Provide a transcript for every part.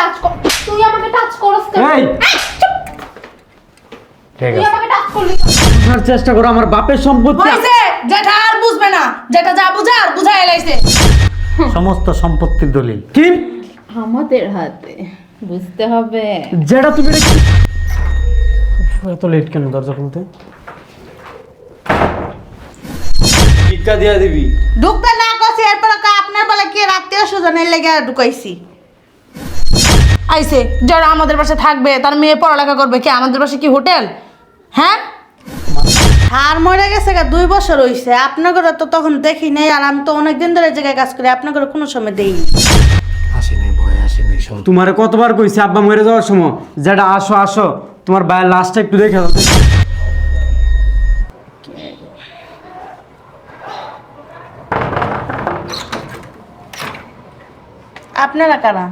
Touch কর। তুই আমাকে টাচ করস কেন? এই! ঠিক তুই আমাকে টাচ করলি কেন? চেষ্টা করো আমার বাপের সম্পত্তি হয়েছে! যেটা আর বুঝবে না। যেটা যা বুঝার বুঝাই লাইছে সমস্ত সম্পত্তির দলিল। কি? আমাদের হাতে বুঝতে হবে। যেটা তুমি এত লেট কেন দরজা খুলতে? ভিক্ষা দিয়া দিবি। ঢুকতে না কছি এরপর কা আপনার বলে কি রাত্রিও সুজনের লেগে ঢুকাইছি। আইছে যারা আমাদের পাশে থাকবে তার মেয়ে পড়ালেখা করবে কি? আমাদের পাশে কি হোটেল? হ্যাঁ? আর মরে গেছে গা দুই বছর হইছে। আপনাদের তো তখন দেখি নাই আর আমি তো অনেক দিন ধরে এই জায়গায় কাজ করি আপনাদের কোনো সময় দেইনি আসি নাই ভয় আসি নাই শোন তোমারে কতবার কইছি আব্বা মরে যাওয়ার সময় যেটা আসো আসো তোমার ভাইয়ের লাশটা একটু দেখে দাও। আপনারা কারা?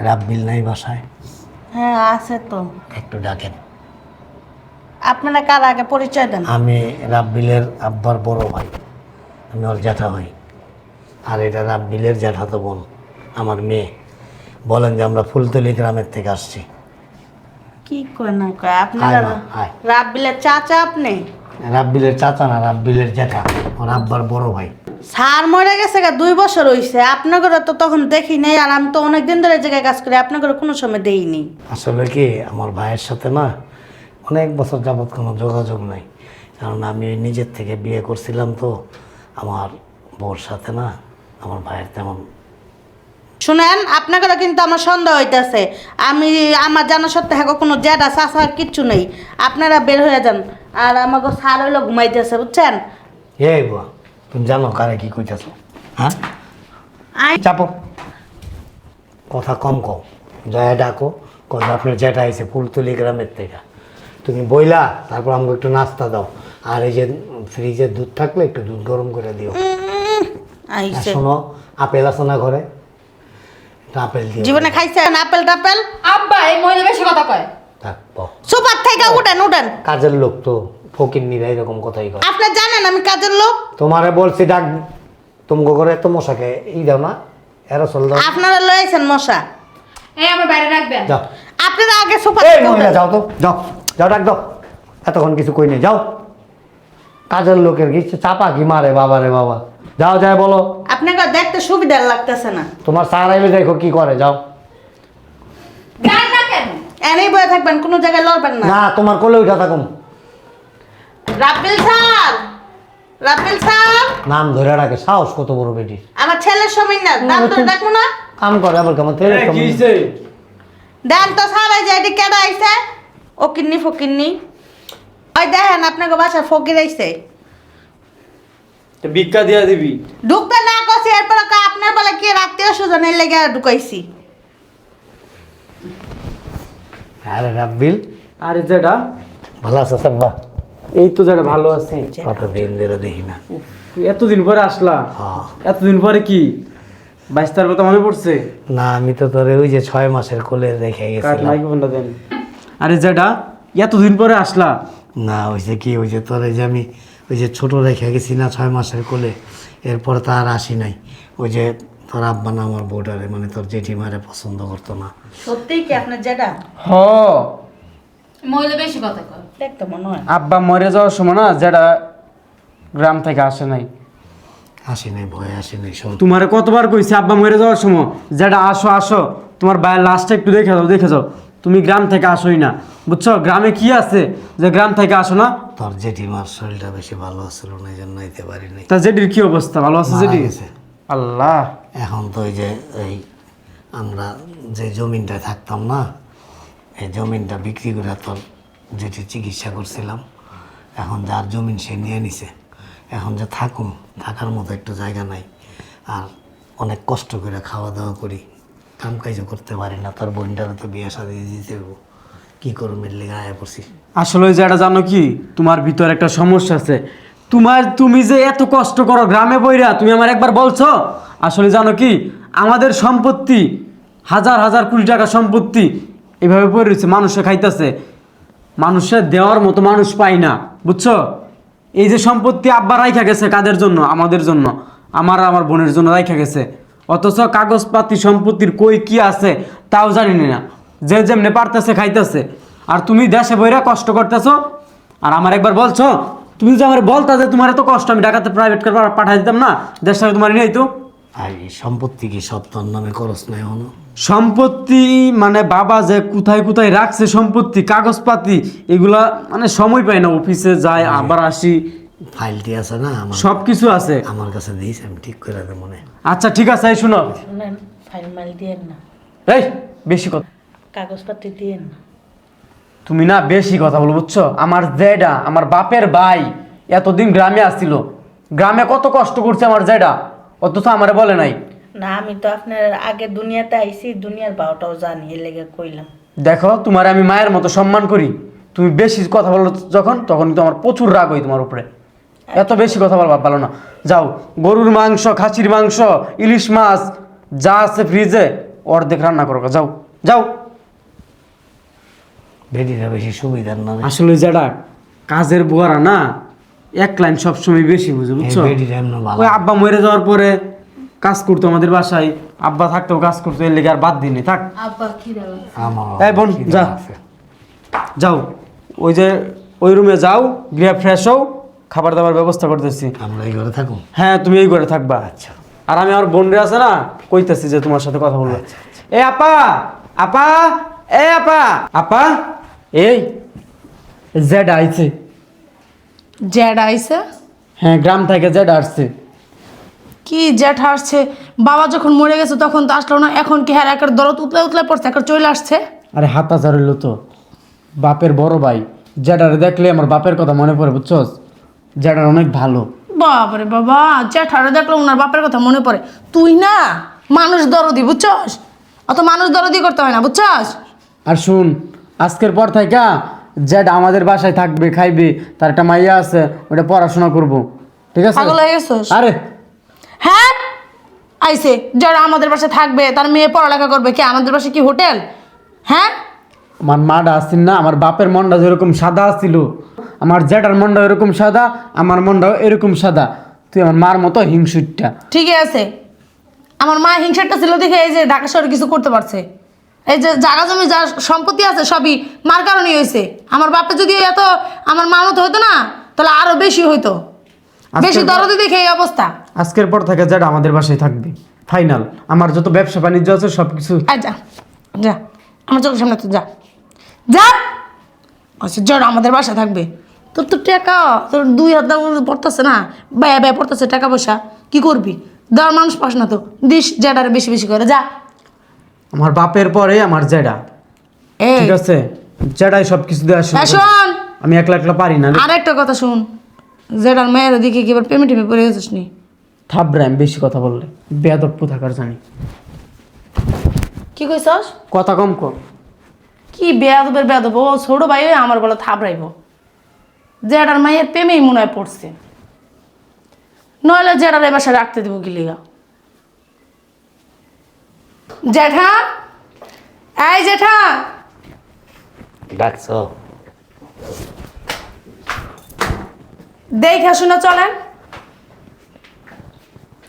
রাব্বিল নাই বাসায়। হ্যাঁ আছে তো। একটু ডাকেন। আপনারা কার আগে পরিচয় দেন? আমি রাব্বিলের আব্বার বড় ভাই। আমি ওর জ্যাঠা হই আর এটা রাব্বিলের জ্যাঠাতো বোন আমার মেয়ে। বলেন যে আমরা ফুলতলি গ্রামের থেকে আসছি। কি কয় না কয়? আপনারা। রাব্বিলের চাচা আপনি? রাব্বিলের চাচা না রাব্বিলের জ্যাঠা ওর আব্বার বড় ভাই। সার মরে গেছে গা দুই বছর হইছে। আপনাদের তো তখন দেখি নাই আর আমি তো অনেক দিন ধরে এই জায়গায় কাজ করি আপনাদের কোনো সময় দেইনি আসলে কি আমার ভাইয়ের সাথে না অনেক বছর যাবৎ কোনো যোগাযোগ নাই। কারণ আমি ওই নিজের থেকে বিয়ে করছিলাম তো আমার বউর সাথে না আমার ভাইয়ের তেমন শুনেন আপনাদেরও কিন্তু আমার সন্দেহ হইতেছে। আমি আমার জানা সত্ত্বে হ্যাঁ কোনো জেডা চাষা কিচ্ছু নেই। আপনারা বের হয়ে যান আর আমাকে সার হইল ঘুমাইতেছে বুঝছেন? এই বুয়া। তুমি জানো কারে কি কইতেছ হ্যাঁ? আই চাপো। কথা কম কম জয়া ডাকো কথা আপনার যেটা আইছে ফুলতলি গ্রামের থেকে। তুমি বইলা তারপর আমাকে একটু নাস্তা দাও। আর এই যে ফ্রিজে দুধ থাকলে একটু দুধ গরম করে দিও। আর শোনো আপেল আছে না ঘরে? একটা আপেল দিও। জীবনে খাইছেন আপেল টাপেল? আব্বা এই মহিলা বেশি কথা কয়। থাকব সুপার থেকে উঠেন উঠেন। কাজের লোক তো। ফকির নিরা এরকম কথাই কয়। আপনি জানেন আমি কাজের লোক? তোমারে বলছি ডাক তুমি ঘরে তো মশাকে ই দাও না এরসল দাও আপনারা লয়েছেন মশা। এই আমার বাইরে রাখবেন। যাও। আপনারা আগে সুপার এই মহিলা যাও তো যাও যাও ডাক দাও। এতক্ষণ কিছু কই নেই যাও। কাজের লোকের কিছু চাপা কি মারে বাবা রে বাবা। যাও যাই বলো। আপনাকে দেখতে সুবিধা লাগতেছে না। তোমার স্যার আইলে দেখো কি করে যাও। গান না কেন? এনেই বয়ে থাকবেন কোনো জায়গায় লড়বেন না। না তোমার কোলে উঠা থাকুন রাপেল স্যার রাপেল স্যার নাম ধরে রাখে সাহস কত বড় বেটি আমার ছেলের সময় না দাম তো দেখব না? কাম করে আবার কেমন তেলে কি হইছে? দেন তো সারা যে এটি কেডা আইছে? ও কিন্নি ফকিন্নি। ওই দেখেন আপনাকে বাসা ফকির আইছে। ভিক্ষা দিয়া দিবি। ঢুকতে না কছি এরপর কা আপনার বলে কি রাত্রিও সুজনের লেগে ঢুকাইছি। আরে রাব্বিল। আরে যেটা ভালো আছে সাব্বা এই তো যেটা ভালো আছে। কত দিন ধরে দেখি না। এতদিন পরে আসলা? হ্যাঁ। এতদিন পরে কি? বাইশ তার কথা মনে পড়ছে? না আমি তো তোর ওই যে ছয় মাসের কোলে রেখে গেছিলাম। আরে যেটা এতদিন পরে আসলা? না ওই যে কি ওই যে তোর যে আমি ওই যে ছোট রেখে গেছি না ছয় মাসের কোলে এরপর তো আর আসি নাই। ওই যে তোর আব্বা না আমার বউটারে মানে তোর জেঠিমারে পছন্দ করতো না। সত্যিই কি আপনার যেটা হ মহিলা বেশি কথা কয়। দেখতে মনে হয়। আব্বা মরে যাওয়ার সময় না যেটা গ্রাম থেকে আসে নাই। আসি নাই ভয় আসি নাই শোন তোমারে কতবার কইছি আব্বা মরে যাওয়ার সময় যেটা আসো আসো তোমার ভাইয়ের লাশটা একটু দেখে যাও দেখে যাও। তুমি গ্রাম থেকে আসোই না। বুঝছ? গ্রামে কি আছে যে গ্রাম থেকে আসো না? তোর জেঠিমার শরীরটা বেশি ভালো আছিল না এই জন্য আইতে পারি নাই। তা জেডির কি অবস্থা? ভালো আছে গেছে। আল্লাহ। এখন তো ওই যে এই আমরা যে জমিনটায় থাকতাম না এই জমিনটা বিক্রি করে তোর যেটি চিকিৎসা করছিলাম, এখন যার জমিন সে নিয়ে নিছে। এখন যে থাকুম, থাকার মতো একটু জায়গা নাই। আর অনেক কষ্ট করে খাওয়া দাওয়া করি। কাম কাজও করতে পারি না, তোর বোনটারে তো বিয়ে সাথে দিতে কী এর লেগে আয়া পড়ছি। আসলে যেটা জানো কি? তোমার ভিতর একটা সমস্যা আছে। তোমার তুমি যে এত কষ্ট করো গ্রামে বইরা, তুমি আমার একবার বলছো? আসলে জানো কি? আমাদের সম্পত্তি, হাজার হাজার কোটি টাকা সম্পত্তি এভাবে পড়ে রয়েছে মানুষে খাইতেছে। মানুষের দেওয়ার মতো মানুষ পাই না, বুঝছ? এই যে সম্পত্তি আব্বা রাইখা গেছে কাদের জন্য? আমাদের জন্য। আমার আমার বোনের জন্য রাইখা গেছে। অথচ কাগজপাতি সম্পত্তির কই কি আছে, তাও জানি না। যে যেমনে পারতেছে খাইতেছে। আর তুমি দেশে বইরা কষ্ট করতেছো? আর আমার একবার বলছো, তুমি যে আমার বলতা যে তোমার এত কষ্ট, আমি ঢাকাতে প্রাইভেট কার পাঠাই দিতাম না, দেশে তোমার নিয়ে তো। আর এই সম্পত্তি কি সব তোর নামে নাই হনো সম্পত্তি মানে বাবা যে কোথায় কোথায় রাখছে সম্পত্তি কাগজপাতি এগুলা মানে সময় পাই না অফিসে যায় আবার আসি। ফাইলটি আছে না আমার? সব কিছু আছে। আমার কাছে দিস আমি ঠিক করে দেবো মনে আচ্ছা ঠিক আছে এই শুনো। শুনেন ফাইল মাইল দিয়েন না। এই বেশি কথা। কাগজপত্র দিয়েন না। তুমি না বেশি কথা বলো বুঝছ? আমার জেডা আমার বাপের ভাই এতদিন গ্রামে আসছিল। গ্রামে কত কষ্ট করছে আমার জেডা? অথচ আমারে বলে নাই। না আমি তো আপনার আগে দুনিয়াতে আইছি দুনিয়ার বারোটাও জানি এর লেগে কইলাম। দেখো তোমার আমি মায়ের মতো সম্মান করি। তুমি বেশি কথা বলো যখন তখন কিন্তু আমার প্রচুর রাগ হয় তোমার উপরে। এত বেশি কথা বলবা ভালো না। যাও গরুর মাংস খাসির মাংস ইলিশ মাছ যা আছে ফ্রিজে অর্ধেক রান্না করো। যাও যাও। ভেটিটা বেশি সুবিধার নামে। আসলে যেটা কাজের বুয়ারা না এক লাইন সবসময় বেশি বুঝে বুঝছ? ওই আব্বা মরে যাওয়ার পরে কাজ করতো আমাদের বাসায় আব্বা থাকতো কাজ করতো এর লেগে আর বাদ দিনি থাক। এই বোন, যা। যাও। ওই যে ওই রুমে যাও গিয়ে ফ্রেশ হও খাবার দাবার ব্যবস্থা করতেছি। আমরা এই ঘরে থাকুন হ্যাঁ তুমি এই করে থাকবা। আচ্ছা। আর আমি আমার বোনরে আছে না কইতাছি যে তোমার সাথে কথা বলব। এ আপা আপা এ আপা। আপা এই জেড আইছে। জ্যাড আইছে? হ্যাঁ গ্রাম থেকে জেড আসছে। কি জ্যাঠ আসছে? বাবা যখন মরে গেছে তখন তো আসলো না এখন কি হ্যাঁ একটা দরদ উতলা উতলে পড়ছে একটা চলে আসছে? আরে হাতাচার হইল তো। বাপের বড় ভাই। জেডারে দেখলে আমার বাপের কথা মনে পড়ে বুঝছস? জেডার অনেক ভালো। বাবারে বাবা জ্যাঠারে দেখল ওনার বাপের কথা মনে পড়ে। তুই না মানুষ দরদি বুঝছস? অত মানুষ দরদি করতে হয় না বুঝছস? আর শুন আজকের পর থেকে জেড আমাদের বাসায় থাকবে খাইবে তার একটা মাইয়া আছে ওটা পড়াশোনা করব। ঠিক আছে? পাগল হয়ে গেছিস? আরে! হ্যাঁ? আইসে যারা আমাদের বাসায় থাকবে তার মেয়ে পড়ালেখা করবে কি আমাদের বাসায় কি হোটেল? হ্যাঁ? আমার মাটা আসছিল না আমার বাপের মনটা যেরকম সাদা আসছিল আমার জেটার মনটা এরকম সাদা আমার মনটাও এরকম সাদা। তুই আমার মার মতো হিংসুটটা। ঠিক আছে। আমার মা হিংসাটা ছিল দেখে এই যে ঢাকা শহরে কিছু করতে পারছে। এই যে জায়গা জমি যা সম্পত্তি আছে সবই মার কারণেই হয়েছে আমার বাপে যদি এত আমার মা মতো হতো না তাহলে আরও বেশি হইতো। বেশি দরদি দেখে এই অবস্থা। আজকের পর থেকে জেড আমাদের বাসায় থাকবে। ফাইনাল। আমার যত ব্যবসা বাণিজ্য আছে সব কিছু যা যা আমার চোখের সামনে তো যা। যা! আচ্ছা জ্বর আমাদের বাসা থাকবে। তোর তো টাকা তোর দুই হাত দাম পড়তেছে না? ব্যয় ব্যয় পড়তেছে টাকা পয়সা। কি করবি? দেওয়ার মানুষ পাস না তো। দিস জেডারে বেশি বেশি করে। যা। আমার বাপের পরে আমার জেডা। এই। ঠিক আছে? জেডাই সব কিছু দেওয়া শুরু হ্যাঁ, করে। শোন। আমি একলা একলা পারি না। আর একটা কথা শুন। জেডার মেয়ের দিকে কি এবার পেমেন্ট টেমে পড়ে গেছিস নি? থাবরে আমি বেশি কথা বললে। বেদপ্পু থাকার জানি। কি কইছস? কথা কম কম কি বেয়াদবের বেয়াদব? ও ছোট ভাই হয়ে আমার বলে থাপড়াইব জেডার মায়ের প্রেমেই মনে হয় পড়ছে। নইলে জেডার এ বাসায় রাখতে দেবো কি লিগা? জ্যাঠা? এই জেঠা ডাকছো? দেখা শুনে চলেন।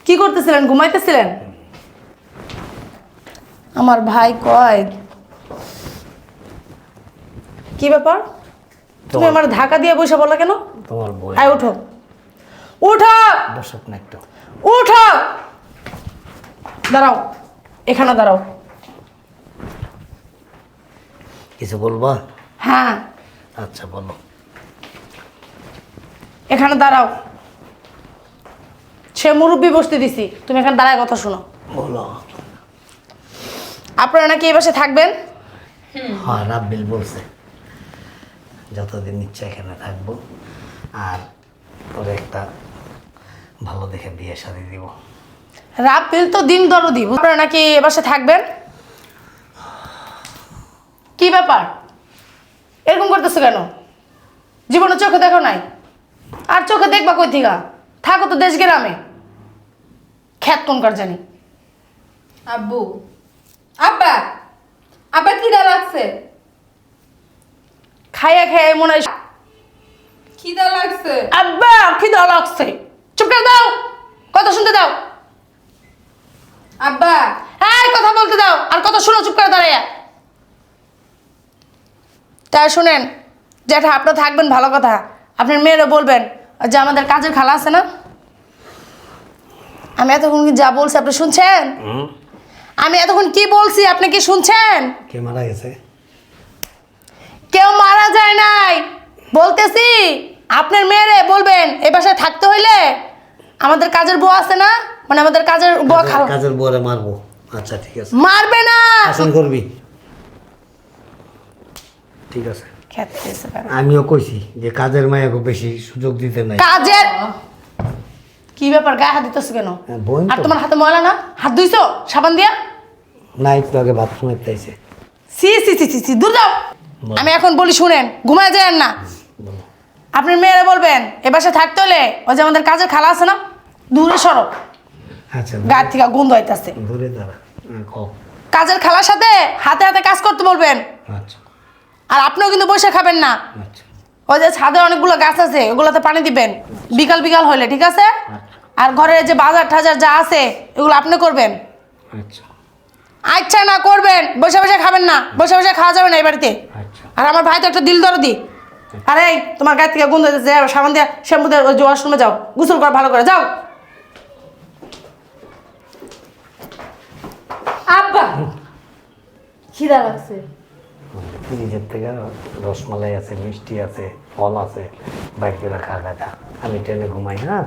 কি করতেছিলেন? ঘুমাইতেছিলেন? আমার ভাই কয়? কি ব্যাপার? তুমি আমার ধাক্কা দিয়ে বসে বলো কেন? তোমার বই আয় উঠো। উঠো! বসত না একটু। উঠো! দাঁড়াও। এখানে দাঁড়াও। কিছু বলবা? হ্যাঁ। আচ্ছা বলো। এখানে দাঁড়াও। সে মুরব্বী বসতে দিছি। তুমি এখানে দাঁড়ায় কথা শোনো। বলো। আপনারা নাকি এই বাসে থাকবেন? হ্যাঁ রাব্বিল বলছে। যতদিন ইচ্ছা এখানে থাকব। আর তোর একটা ভালো দেখে বিয়ে শাদি দিব। রাপিল তো দিন দরদি আপনারা নাকি এ বাসে থাকবেন? কি ব্যাপার? এরকম করতেছো কেন? জীবনে চোখে দেখো নাই? আর চোখে দেখবা কই থিকা? থাকো তো দেশ গ্রামে। খ্যাত কোনকার জানি। আব্বু। আব্বা! আব্বা কি দা লাগছে? খাইয়া খাইয়া মনে হয় কি দা লাগছে? আব্বা খিদা লাগছে? চুপ করে দাও! কথা শুনতে দাও! আব্বা। এই কথা বলতে দাও। আর কথা শুনো চুপ করে দাঁড়াইয়া। তাই শুনেন জ্যাঠা আপনার থাকবেন ভালো কথা। আপনার মেয়েরও বলবেন যে আমাদের কাজের খালা আছে না? আমি এতক্ষণ কি যা বলছি আপনি শুনছেন? আমি এতক্ষণ কি বলছি আপনি কি শুনছেন? কে মারা গেছে? কেউ মারা যায় নাই। বলতেছি আপনার মেয়েরে বলবেন এ বাসায় থাকতে হইলে আমাদের কাজের বউ আছে না? মানে আমাদের কাজের বউ খালা কাজের বরে মারবো। আচ্ছা ঠিক আছে। মারবে না! শাসন করবি ঠিক আছে? আমিও কইছি যে কাজের মায়াকে বেশি সুযোগ দিতে নাই। কাজের কি ব্যাপার গায়ে হাত দিতেছো কেন? হ্যাঁ, আর তো। তোমার হাতে ময়লা না? হাত ধুইছো? সাবান দিয়া? না একটু আগে বাথরুমে তাইছে সি সি সি সি সি দূর যাও। আমি এখন বলি শুনেন ঘুমায় যান না। বলো। আপনার মেয়েরা বলবেন এ বাসায় থাকতে হলে ওই যে আমাদের কাজের খালা আছে না দূরে সরো। গায়ের থেকে গন্ধ কও। কাজের খালার সাথে হাতে হাতে কাজ করতে বলবেন? আচ্ছা। আর আপনিও কিন্তু বসে খাবেন না। আচ্ছা। ওই যে ছাদে অনেকগুলো গাছ আছে ওগুলোতে পানি দিবেন। বিকাল বিকাল হলে ঠিক আছে? আচ্ছা। আর ঘরের যে বাজার টাজার যা আছে এগুলো আপনি করবেন। আচ্ছা। আচ্ছা না করবেন। বসে বসে খাবেন না। বসে বসে খাওয়া যাবে না এই বাড়িতে। আচ্ছা। আর আমার ভাই তো একটা দিল দরদি। আরে তোমার গায়ে থেকে যাও সাবান দিয়ে শ্যাম্পু দিয়ে ওই যে ওয়াশরুমে যাও। গোসল কর ভালো করে যাও। আব্বা! খিদা লাগছে। ফ্রিজের থেকে রসমালাই আছে মিষ্টি আছে ফল আছে বাইক আমি ট্রেনে ঘুমাই হ্যাঁ?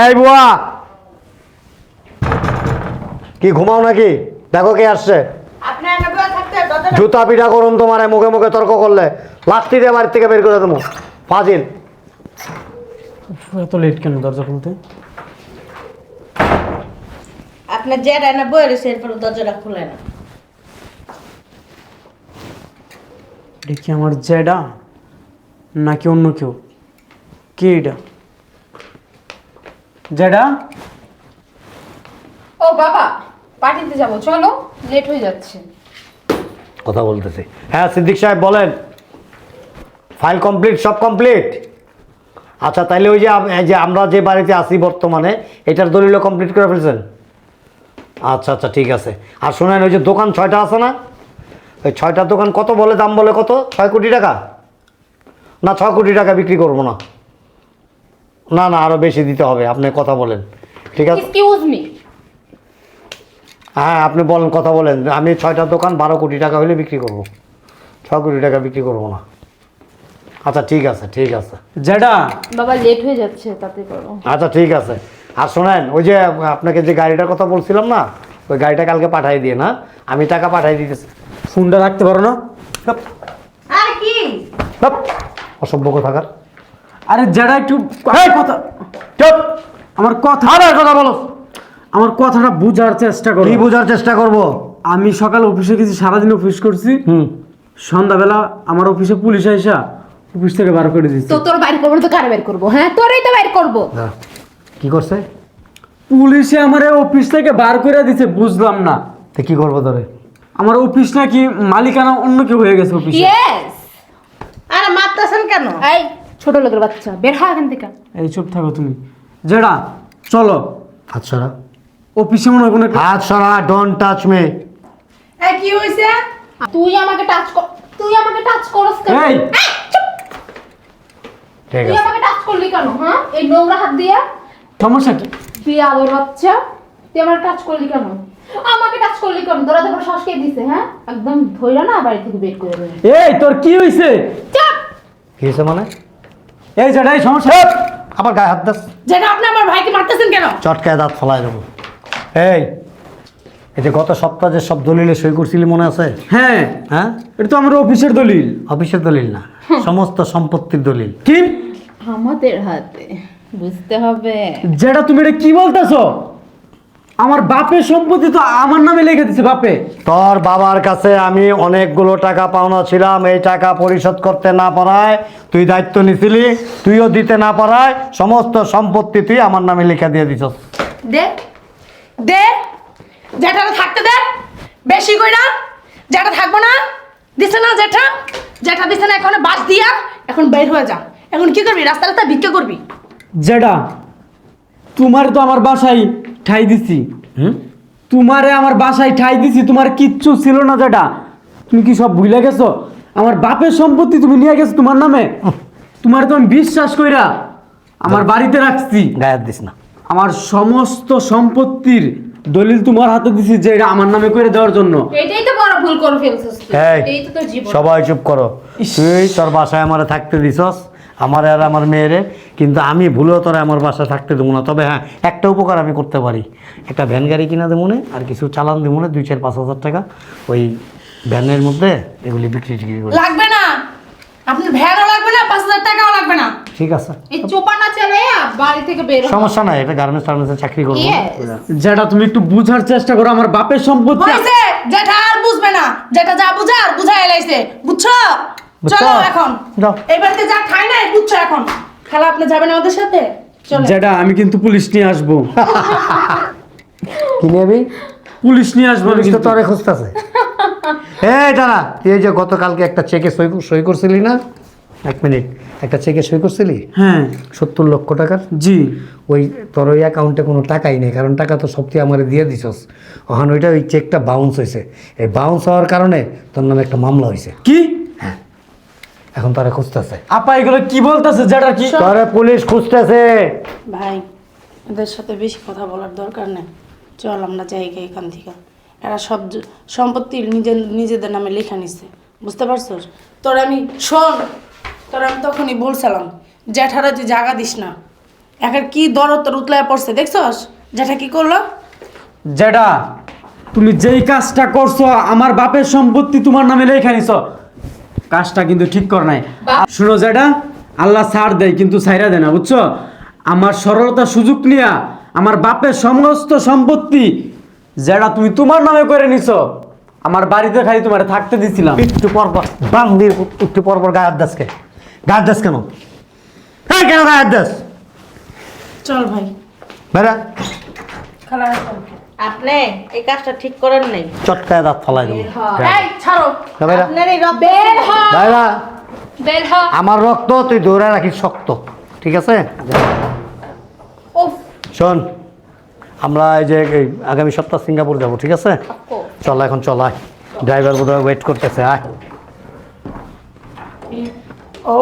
এই বুয়া! কি ঘুমাও নাকি? দেখো কে আসছে। জুতা পিঠা করুন তোমার মুখে মুখে তর্ক করলে লাস্টি দিয়ে বাড়ির থেকে বের করে দেবো। ফাজিল। এত লেট কেন দরজা খুলতে? আপনার যেটা না বই রয়েছে এরপর দরজাটা খুলে না। কি আমার জ্যাডা নাকি অন্য কেউ? কে এটা? জ্যাডা ও বাবা পার্টিতে যাব চলো লেট হয়ে যাচ্ছে। কথা বলতেছি। হ্যাঁ সিদ্দিক সাহেব বলেন। ফাইল কমপ্লিট সব কমপ্লিট আচ্ছা তাইলে ওই যে আম- এই যে আমরা যে বাড়িতে আছি বর্তমানে এটার দলিল কমপ্লিট করে ফেলছেন? আচ্ছা আচ্ছা ঠিক আছে। আর শোনেন ওই যে দোকান ছয়টা আছে না? ওই ছয়টার দোকান কত বলে দাম বলে কত? ছয় কোটি টাকা? না ছয় কোটি টাকা বিক্রি করব না। না না আরও বেশি দিতে হবে আপনি কথা বলেন। ঠিক আছে? এক্সকিউজ মি হ্যাঁ আপনি বলেন কথা বলেন। আমি ছয়টা দোকান বারো কোটি টাকা হলে বিক্রি করব। ছয় কোটি টাকা বিক্রি করব না। আচ্ছা ঠিক আছে ঠিক আছে। জ্যাডা বাবা লেট হয়ে যাচ্ছে তাতে করো। আচ্ছা ঠিক আছে। আর শোনেন ওই যে আপনাকে যে গাড়িটার কথা বলছিলাম না ওই গাড়িটা কালকে পাঠিয়ে দিয়ে না? আমি টাকা পাঠিয়ে দিতেছি। ফোনটা রাখতে পারো না? আর অসভ্য থাকার আরে জ্যাডা একটু কথা চুপ। আমার কথা আবার কথা বলো। আমার কথাটা বোঝার চেষ্টা করো। কি বোঝার চেষ্টা করব? আমি সকাল অফিসে গেছি সারাদিন অফিস করছি। হুম। সন্ধ্যাবেলা আমার অফিসে পুলিশ আইসা অফিস থেকে বার করে দিচ্ছে। তো তোর বাইর করব না তো কারে বের করব হ্যাঁ? তোরই তো বাইর করব। কি করছে? পুলিশে আমার অফিস থেকে বার করে দিচ্ছে বুঝলাম না। তো কি করব তোরে? আমার অফিস নাকি মালিকানা অন্য কেউ হয়ে গেছে অফিসে। ইয়েস আর মারতেছেন কেন? এই ছোট লোকের বাচ্চা বের হয় এখান থেকে। এই চুপ থাকো তুমি। জেডা চলো। হাত সরা। অফিসে মনে হয় কোনো একটা- হাত সরা ডোন্ট টাচ মি এই কি হয়েছে তুই আমাকে টাচ কর তুই আমাকে টাচ করস কেন? এই! এই, চুপ! ঠিক তুই আছে। আমাকে টাচ করলি কেন হ্যাঁ? এই নোংরা হাত দিয়ে? সমস্যা কি? বিয়ে আদর বাচ্চা তুই আমার কাজ করলি কেন? আমাকে কাজ করলি কেন? তোরা তো শ্বাস খেয়ে দিছে হ্যাঁ? একদম ধইরা না বাড়ি থেকে বের করে দেবে এই তোর কি হয়েছে চাপ! কি হয়েছে মানে? এই এই সমস্যা। আবার গায়ে হাত দাস। যেটা আপনি আমার ভাইকে মারতেছেন কেন? চটকায় দাঁত ফলাই দেবো। এই এই যে গত সপ্তাহে সব দলিলে সই করছিলি মনে আছে? হ্যাঁ। হ্যাঁ? এটা তো আমার অফিসের দলিল। অফিসের দলিল না সমস্ত সম্পত্তির দলিল। কি? আমাদের হাতে বুঝতে হবে। যেটা তুমি এটা কি বলতেছো? আমার বাপের সম্পত্তি তো আমার নামে লিখে দিছে বাপে। তোর বাবার কাছে আমি অনেকগুলো টাকা পাওনা ছিলাম এই টাকা পরিশোধ করতে না পারায় তুই দায়িত্ব নিছিলি তুইও দিতে না পারায় সমস্ত সম্পত্তি তুই আমার নামে লিখে দিয়ে দিছস। দে দে যেটা থাকতে দে বেশি কই না যেটা থাকব না দিছে না জেঠা যেটা দিছে না এখন বাস দিয়া এখন বের হয়ে যা। এখন কি করবি? রাস্তা রাস্তা ভিক্ষা করবি? যেটা তোমার তো আমার বাসায় ঠাই দিছি। হুম? তোমারে আমার বাসায় ঠাই দিছি তোমার কিচ্ছু ছিল না যেটা তুমি কি সব ভুলে গেছো? আমার বাপের সম্পত্তি তুমি নিয়ে গেছো তোমার নামে। তোমার তো আমি বিশ্বাস কইরা আমার বাড়িতে রাখছি। গায়ের দিস না। আমার সমস্ত সম্পত্তির দলিল তোমার হাতে দিছি যে এটা আমার নামে করে দেওয়ার জন্য। এটাই তো বড় ভুল করে ফেলছিস তুই। এই এটাই তো তোর জীবন। সবাই চুপ করো। তুই তোর বাসায় আমারে থাকতে দিছস? আমার আর আমার মেয়েরে কিন্তু আমি ভুলেও তোরা আমার বাসায় থাকতে দেবো না। তবে হ্যাঁ একটা উপকার আমি করতে পারি। একটা ভ্যান গাড়ি কিনা দেবো না আর কিছু চালান দেবো না দুই চার পাঁচ হাজার টাকা ওই ভ্যানের মধ্যে এগুলি বিক্রি টিক্রি করি। লাগবে না। আপনার ভ্যানও লাগবে না পাঁচ হাজার টাকাও লাগবে না। ঠিক আছে। এই চোপা না চালাইয়া বাড়ি থেকে বের হ। সমস্যা নাই এটা গার্মেন্টস টার্মেন্টসে চাকরি করব। Yes. যেটা তুমি একটু বুঝার চেষ্টা করো আমার বাপের সম্পত্তি হয়েছে। যেটা আর বুঝবে না। যেটা যা বুঝার বুঝাই বুঝছ? চলো এখন। বাড়িতে যা খাই নাই বুঝছ এখন। খালা আপনি যাবেন আমাদের সাথে? চলো যেটা আমি কিন্তু পুলিশ নিয়ে আসব। কি নিবি পুলিশ নিয়ে আসব পুলিশ তো কিন্তু। তোরে খুঁজতেছে। এই দাঁড়া তুই এই যে গতকালকে একটা চেকে সই সই করছিলি না? এক মিনিট একটা চেকে সই করছিলি? হ্যাঁ। সত্তর লক্ষ টাকার? জি। ওই তোর ওই অ্যাকাউন্টে কোনো টাকাই নেই কারণ টাকা তো সবটি আমার দিয়ে দিছস। ওখানে ওইটা ওই চেকটা বাউন্স হয়েছে এই বাউন্স হওয়ার কারণে তোর নামে একটা মামলা হয়েছে কি? এখন তারা খুঁজতেছে। আপা এগুলো কি বলতেছে? যেটা কি তোরে পুলিশ খুঁজতেছে। ভাই এদের সাথে বেশি কথা বলার দরকার নেই। চল আমরা যাই গে এখান থেকে। এরা সব সম্পত্তি নিজের নিজেদের নামে লেখা নিচ্ছে বুঝতে পারছস? তোর আমি শোন তোর আমি তখনই বলছিলাম জ্যাঠারা তুই জাগা দিস না এখন কি দরদ তোর উতলায় পড়ছে দেখছস? জ্যাঠা কি করল? জ্যাঠা তুমি যেই কাজটা করছ আমার বাপের সম্পত্তি তোমার নামে লেখা নিছ। কাজটা কিন্তু ঠিক কর নাই। শুনো যেটা আল্লাহ ছাড় দেয় কিন্তু ছাইরা দেয় না বুঝছ? আমার সরলতা সুযোগ নিয়া আমার বাপের সমস্ত সম্পত্তি যেটা তুমি তোমার নামে করে নিছ আমার বাড়িতে খালি তোমার থাকতে দিছিলাম। একটু পর পর বান্দির একটু পর পর গায়ের দাসকে গায়ের দাস কেন? হ্যাঁ কেন গায়ের দাস চল ভাই। বেড়া। খালা। আপনি এই কাজটা ঠিক করেন নাই। চটকায় দাঁত ফালাই দেবো। এই ছাড়ো। আপনার এই রব বের হ। বের হ। আমার রক্ত তুই দৌড়ে রাখিস শক্ত ঠিক আছে? উফ। শোন আমরা এই যে আগামী সপ্তাহ সিঙ্গাপুর যাব ঠিক আছে? চল এখন চল আয়। ড্রাইভার বোধহয় ওয়েট করতেছে আয়। ও